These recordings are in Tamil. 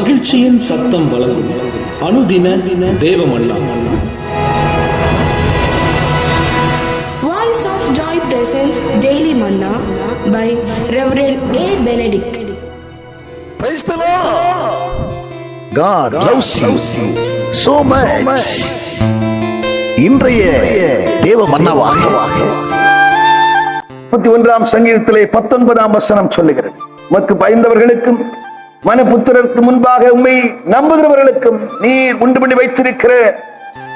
மகிழ்ச்சியின் சத்தம் வழங்கும் அனுதின தேவமல்லா Voice of Joy presents Daily Manna by Reverend A. Benedict. Praise the Lord. God loves you so much. இன்றைய தேவ மன்னவாக முப்பத்தி ஒன்றாம் சங்கீதத்திலே பத்தொன்பதாம் வசனம் சொல்லுகிறது உமக்கு பயந்தவர்களுக்கும் மனபுத்திரருக்கு முன்பாக உண்மை நம்புகிறவர்களுக்கும் நீர் உண்டு பண்ணி வைத்திருக்கிற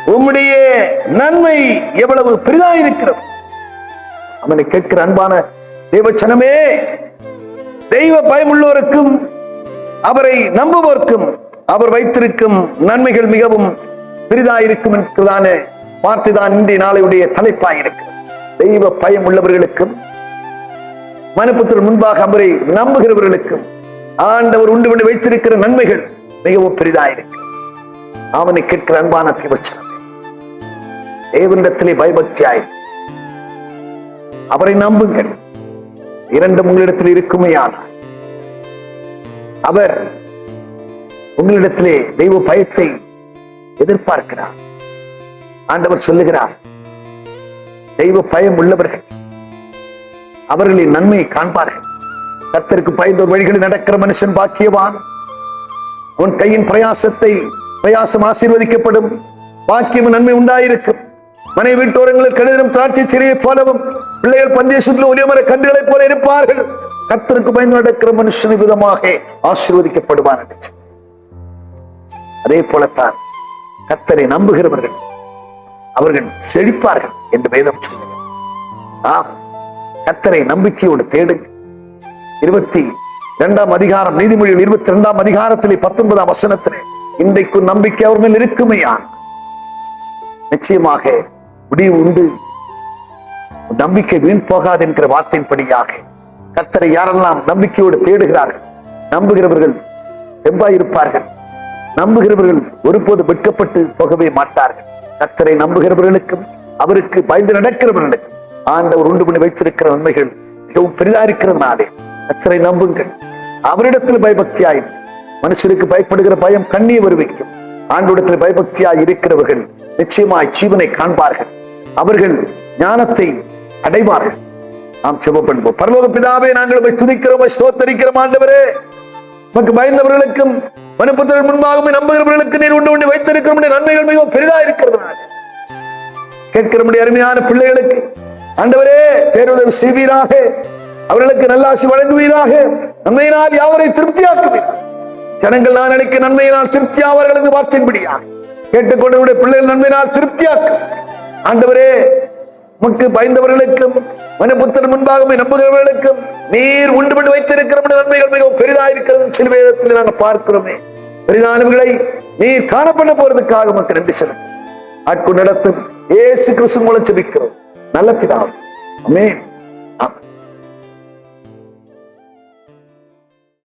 உம்முடைய நன்மை எவ்வளவு பெரிதாயிருக்கிறது அவனை கேட்கிற அன்பான தேவச்சனமே தெய்வ பயமுள்ளோருக்கும் அவரை நம்புவோர்க்கும் அவர் வைத்திருக்கும் நன்மைகள் மிகவும் பெரிதாயிருக்கும் என்கிறதான வார்த்தைதான் இன்றைய நாளையுடைய தலைப்பாயிருக்கு தெய்வ பயம் உள்ளவர்களுக்கும் மனுப்புத்திரன் முன்பாக அவரை நம்புகிறவர்களுக்கும் ஆண்டவர் உண்டு பண்ணி வைத்திருக்கிற நன்மைகள் மிகவும் பெரிதாயிருக்கு அவனை கேட்கிற அன்பான தீபச்சனம் தேவனிடத்திலே பயபக்தியாயிரு அவரை நம்புங்கள். இரண்டும் உங்களிடத்தில் இருக்குமேயானால். அவர் உங்களிடத்திலே தெய்வ பயத்தை எதிர்பார்க்கிறார். ஆண்டவர் சொல்லுகிறார் தெய்வ பயம் உள்ளவர்கள் அவர்களின் நன்மையை காண்பார்கள். கத்தருக்கு பயந்தோர் வழிகளில் நடக்கிற மனுஷன் பாக்கியவான். உன் கையின் பிரயாசத்தை பிரயாசம் ஆசீர்வதிக்கப்படும். பாக்கியம் நன்மை உண்டாயிருக்கும். மனை வீட்டோரங்களில் கணிதம் திராட்சை செடியை போலவும் பிள்ளைகள் பந்தேசத்தில் ஒலியமர கன்றுகளைப் போல இருப்பார்கள். கத்தருக்கு பயந்து நடக்கிற மனுஷன் விதமாக ஆசீர்வதிக்கப்படுவான் என்று அதே போலத்தான் கத்தரை நம்புகிறவர்கள் அவர்கள் செழிப்பார்கள் என்று வேதம் சொல்லுங்கள் ஆம் கத்தரை நம்பிக்கையோடு தேடுங்கள். இருபத்தி இரண்டாம் அதிகாரம் நீதிமொழியில் இருபத்தி இரண்டாம் அதிகாரத்திலே பத்தொன்பதாம் வசனத்திலே இன்றைக்கு நம்பிக்கை அவர் மேல் இருக்குமையான் நிச்சயமாக முடிவு உண்டு. நம்பிக்கை வீண் போகாது என்கிற வார்த்தையின்படியாக கர்த்தரை யாரெல்லாம் நம்பிக்கையோடு தேடுகிறார்கள் நம்புகிறவர்கள் தெம்பாயிருப்பார்கள். நம்புகிறவர்கள் ஒருபோது வெட்கப்பட்டு போகவே மாட்டார்கள். கர்த்தரை நம்புகிறவர்களுக்கும் அவருக்கு பயந்து நடக்கிறவர்களுக்கும் ஆண்டவர் உண்டு பண்ணி வைத்திருக்கிற நன்மைகள் மிகவும் பெரிதா இருக்கிறதுனாலே கத்தரை நம்புங்கள். அவரிடத்தில் பயபக்தியாய். மனுஷருக்கு பயப்படுகிற பயம் கண்ணீர் வருவிக்கும். ஆண்டோடத்தில் பயபக்தியாய் இருக்கிறவர்கள் நிச்சயமாய் ஜீவனை காண்பார்கள். அவர்கள் ஞானத்தை அடைவார்கள். நாம் செப பண்ணுவோம். பரலோக பிதாவே நாங்கள் உமை துதிக்கிறோம் ஸ்தோத்தரிக்கிறோம் ஆண்டவரே. உமக்கு பயந்தவர்களுக்கும் மனுப்புத்திரன் முன்பாகவே நம்புகிறவர்களுக்கு நீர் உண்டு உண்டு வைத்திருக்கிற நன்மைகள் மிகவும் பெரிதா இருக்கிறது கேட்கிற அருமையான பிள்ளைகளுக்கு ஆண்டவரே பேருதவி செய்வீராக. அவர்களுக்கு நல்லாசி வழங்குவீராக. நன்மையினால் யாவரை திருப்தியாக்குவீராக ஜனங்கள் நான் அளிக்க நன்மையினால் திருப்தியாவார்கள் என்று வார்த்தையின்படியா கேட்டுக்கொண்டவருடைய பிள்ளைகள் நன்மையினால் திருப்தியாக்கும். ஆண்டவரே உமக்கு பயந்தவர்களுக்கும் மனுபுத்தர் முன்பாகவே நம்புகிறவர்களுக்கும் நீர் உண்டு பண்ணி வைத்திருக்கிற நன்மைகள் மிகவும் பெரிதா இருக்கிறது சில வேதத்தில் நாங்கள் பார்க்கிறோமே. பெரிதானவர்களை நீர் காணப்பட போறதுக்காக உமக்கு நன்றி செலுத்தும் ஆட்கு நடத்தும் ஏசு கிறிஸ்து மூலம் செபிக்கிறோம் நல்ல பிதாவும் ஆமென்.